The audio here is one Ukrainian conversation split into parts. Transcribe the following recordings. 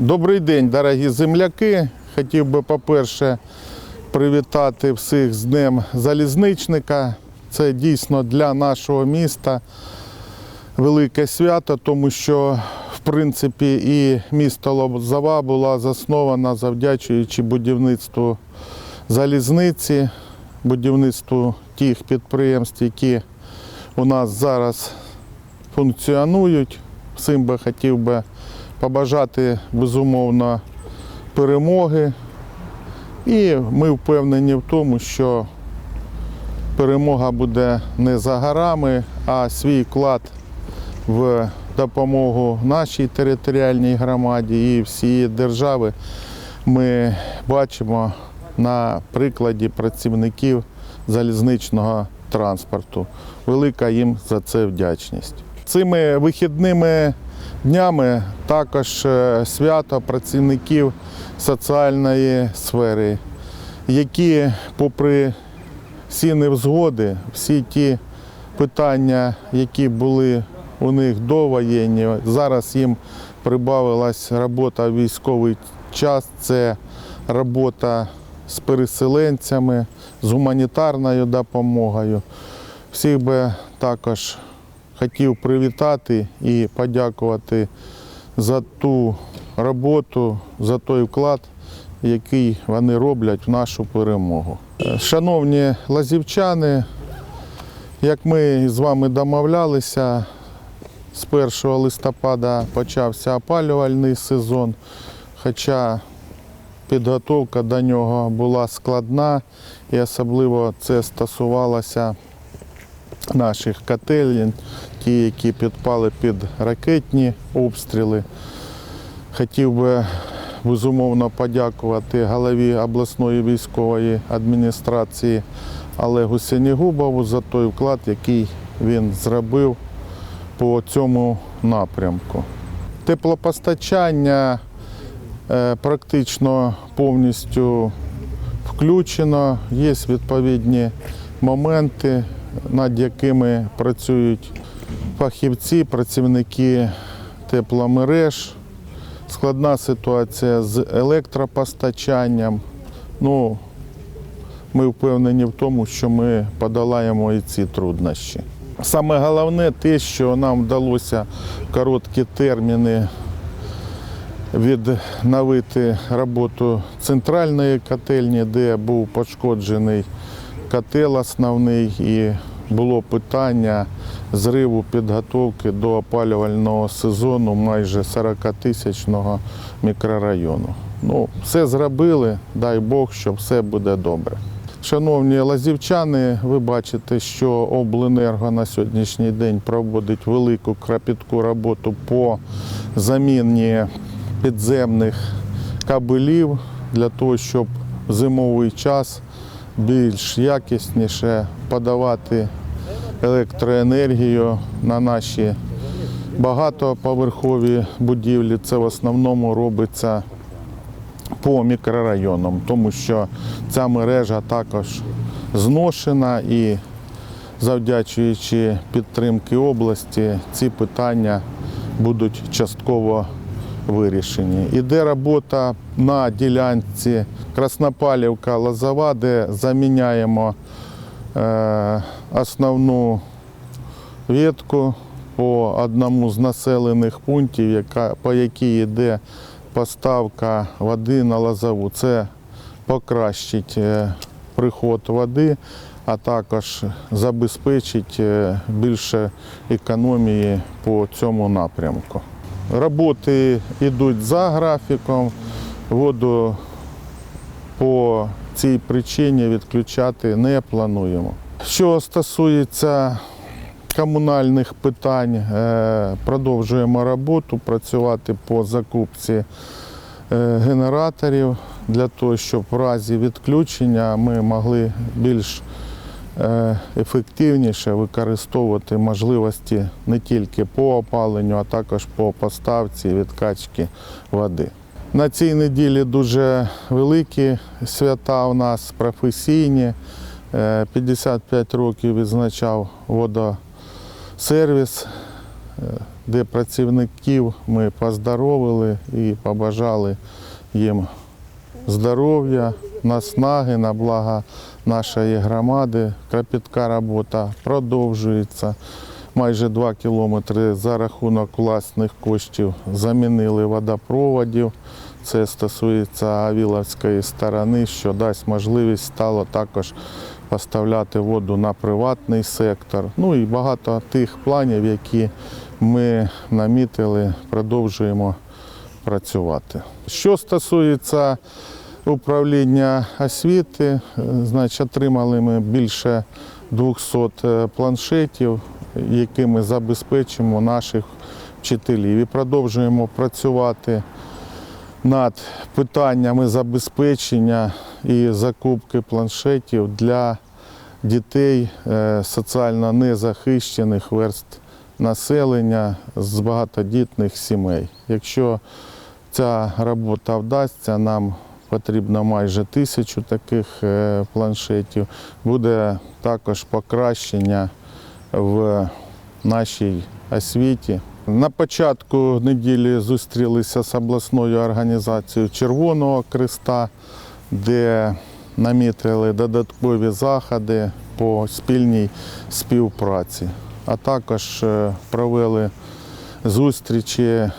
Добрий день, дорогі земляки. Хотів би, по-перше, привітати всіх з Днем Залізничника. Це дійсно для нашого міста велике свято, тому що, в принципі, і місто Лозова була заснована завдячуючи будівництву залізниці, будівництву тих підприємств, які у нас зараз функціонують. Всім би хотів би побажати безумовно перемоги. І ми впевнені в тому, що перемога буде не за горами, а свій вклад в допомогу нашій територіальній громаді і всієї держави ми бачимо на прикладі працівників залізничного транспорту. Велика їм за це вдячність. Цими вихідними днями також е, свято працівників соціальної сфери, які, попри всі невзгоди, всі ті питання, які були у них довоєнні, зараз їм прибавилась робота в військовий час. Це робота з переселенцями, з гуманітарною допомогою. Всіх би також хотів привітати і подякувати за ту роботу, за той вклад, який вони роблять в нашу перемогу. Е, Шановні лазівчани, як ми з вами домовлялися, з 1 листопада почався опалювальний сезон, хоча підготовка до нього була складна і особливо це стосувалося наших котелень, ті, які підпали під ракетні обстріли. Хотів би безумовно подякувати голові обласної військової адміністрації Олегу Сенігубову за той вклад, який він зробив по цьому напрямку. Теплопостачання е, практично повністю включено. Є відповідні моменти, над якими працюють фахівці, працівники тепломереж. Складна ситуація з електропостачанням. Ну, ми впевнені в тому, що ми подолаємо і ці труднощі. Саме головне те, що нам вдалося короткі терміни відновити роботу центральної котельні, де був пошкоджений котел основний і було питання зриву підготовки до опалювального сезону майже 40-тисячного мікрорайону. Ну, все зробили, дай Бог, що все буде добре. Шановні лазівчани, ви бачите, що обленерго на сьогоднішній день проводить велику кропітку роботу по заміні підземних кабелів для того, щоб зимовий час більш якісніше подавати електроенергію на наші багатоповерхові будівлі. Це в основному робиться по мікрорайонам, тому що ця мережа також зношена і завдячуючи підтримки області, ці питання будуть частково вирішені. Іде робота на ділянці Краснопалівка Лозова, де заміняємо е, основну ветку по одному з населених пунктів, яка, по якій йде поставка води на лозову. Це покращить е, приход води, а також забезпечить е, більше економії по цьому напрямку. Роботи йдуть за графіком, воду по цій причині відключати не плануємо. Що стосується комунальних питань, е, продовжуємо роботу, працювати по закупці е, генераторів для того, щоб в разі відключення ми могли більш ефективніше використовувати можливості не тільки по опаленню, а також по поставці відкачки води. На цій неділі дуже великі свята у нас професійні. Е, 55 років відзначав водосервіс. Е, де працівників ми поздоровили і побажали їм здоров'я, наснаги на благо нашої громади. Кропітка робота продовжується. Майже 2 кілометри за рахунок власних коштів замінили водопроводів. Це стосується Авіловської сторони, що дасть можливість стало також поставляти воду на приватний сектор. Ну і багато тих планів, які ми намітили, продовжуємо працювати. Що стосується управління освіти, е, значить, отримали ми більше 200 е, планшетів, якими забезпечимо наших вчителів. І продовжуємо працювати над питаннями забезпечення і закупки планшетів для дітей е, соціально незахищених верств населення з багатодітних сімей. Якщо ця робота вдасться, нам потрібно майже тисячу таких е, планшетів. Буде також покращення в нашій освіті. На початку неділі зустрілися з обласною організацією Червоного Креста, де намітили додаткові заходи по спільній співпраці. А також е, провели зустрічі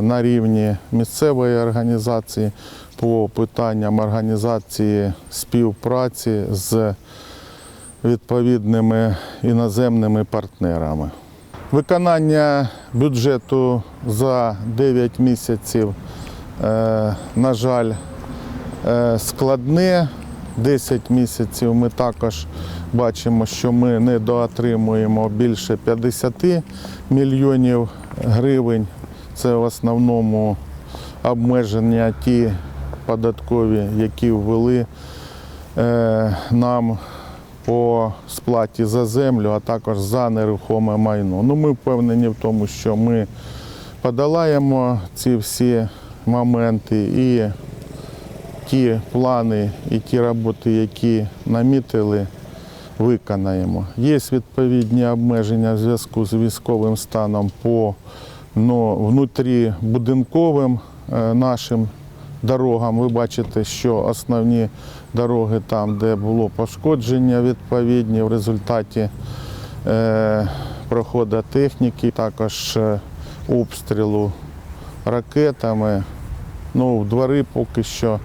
на рівні місцевої організації по питанням організації співпраці з відповідними іноземними партнерами. Виконання бюджету за 9 місяців, е, на жаль, е, складне. 10 місяців ми також бачимо, що ми недоотримуємо більше 50 мільйонів гривень. Це в основному обмеження ті податкові, які ввели е, нам по сплаті за землю, а також за нерухоме майно. Ну, ми впевнені в тому, що ми подолаємо ці всі моменти і ті плани і ті роботи, які намітили, виконаємо. Є відповідні обмеження в зв'язку з військовим станом по ну, внутрібудинковим е, нашим дорогам. Ви бачите, що основні дороги там, де було пошкодження відповідні в результаті е, проходу техніки, також е, обстрілу ракетами. Ну, в двори поки що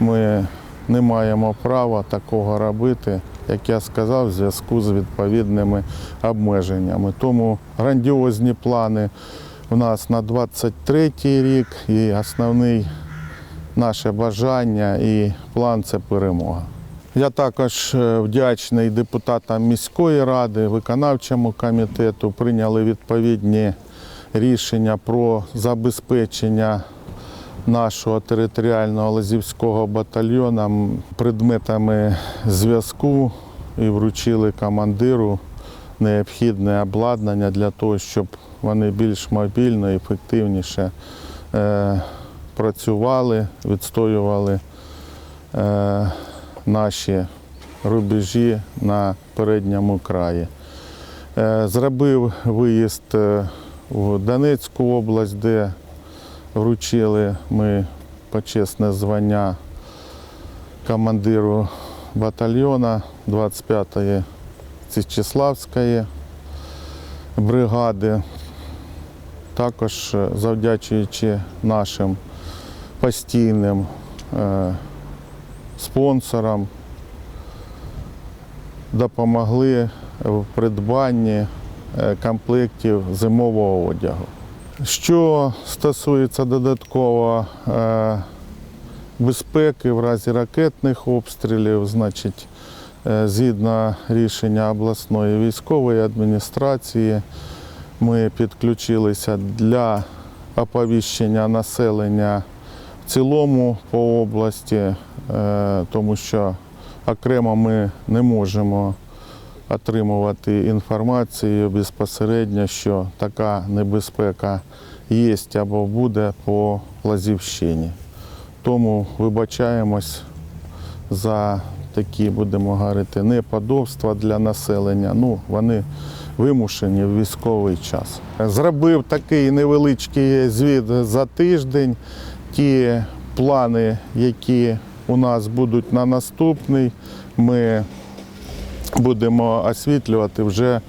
ми не маємо права такого робити, як я сказав, в зв'язку з відповідними обмеженнями. Тому грандіозні плани у нас на 23 рік і основний наше бажання і план це перемога. Я також е, вдячний депутатам міської ради, виконавчому комітету. Прийняли відповідні рішення про забезпечення нашого територіального лазівського батальйону предметами зв'язку і вручили командиру необхідне обладнання для того, щоб вони більш мобільно і ефективніше е, працювали, відстоювали е, наші рубежі на передньому краї. Е, Зробив виїзд в Донецьку область, де вручили ми почесне звання командиру батальйона 25-ї Січеславської бригади. Також е, завдячуючи нашим постійним е, спонсорам, допомогли в придбанні е, комплектів зимового одягу. Що стосується додатково безпеки в разі ракетних обстрілів, значить, згідно рішення обласної військової адміністрації, ми підключилися для оповіщення населення в цілому по області, е, тому що окремо ми не можемо отримувати інформацію безпосередньо, що така небезпека є або буде по Лазівщині. Тому вибачаємось за такі, будемо говорити, неподобства для населення. Ну, вони вимушені в військовий час. Зробив такий невеличкий звіт за тиждень. Ті плани, які у нас будуть на наступний, ми будемо освітлювати вже е,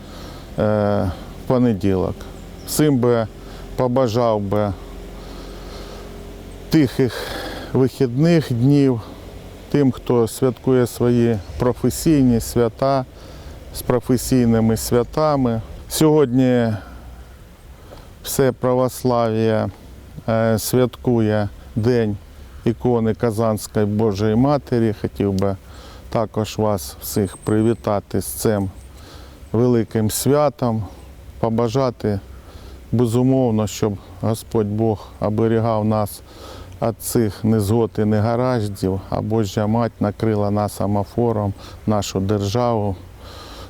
в понеділок. Всім би побажав би тихих вихідних днів, тим, хто святкує свої професійні свята з професійними святами. Сьогодні все православ'я е, святкує День ікони Казанської Божої Матері. Хотів би також вас всіх привітати з цим великим святом, побажати безумовно, щоб Господь Бог оберігав нас від цих незгод і негараздів, а Божа мать накрила нас амафором, нашу державу,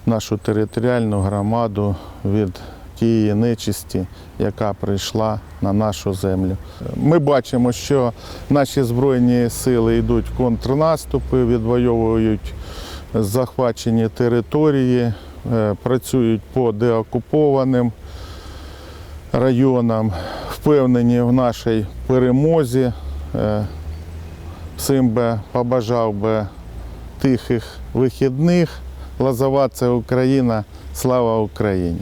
нашу територіальну громаду від тієї нечисті, яка прийшла на нашу землю. Ми бачимо, що наші збройні сили йдуть в контрнаступи, відвоюють захвачені території, е, працюють по деокупованим районам, впевнені в нашій перемозі. Е, Всім би побажав би тихих вихідних. Лазова це Україна. Слава Україні!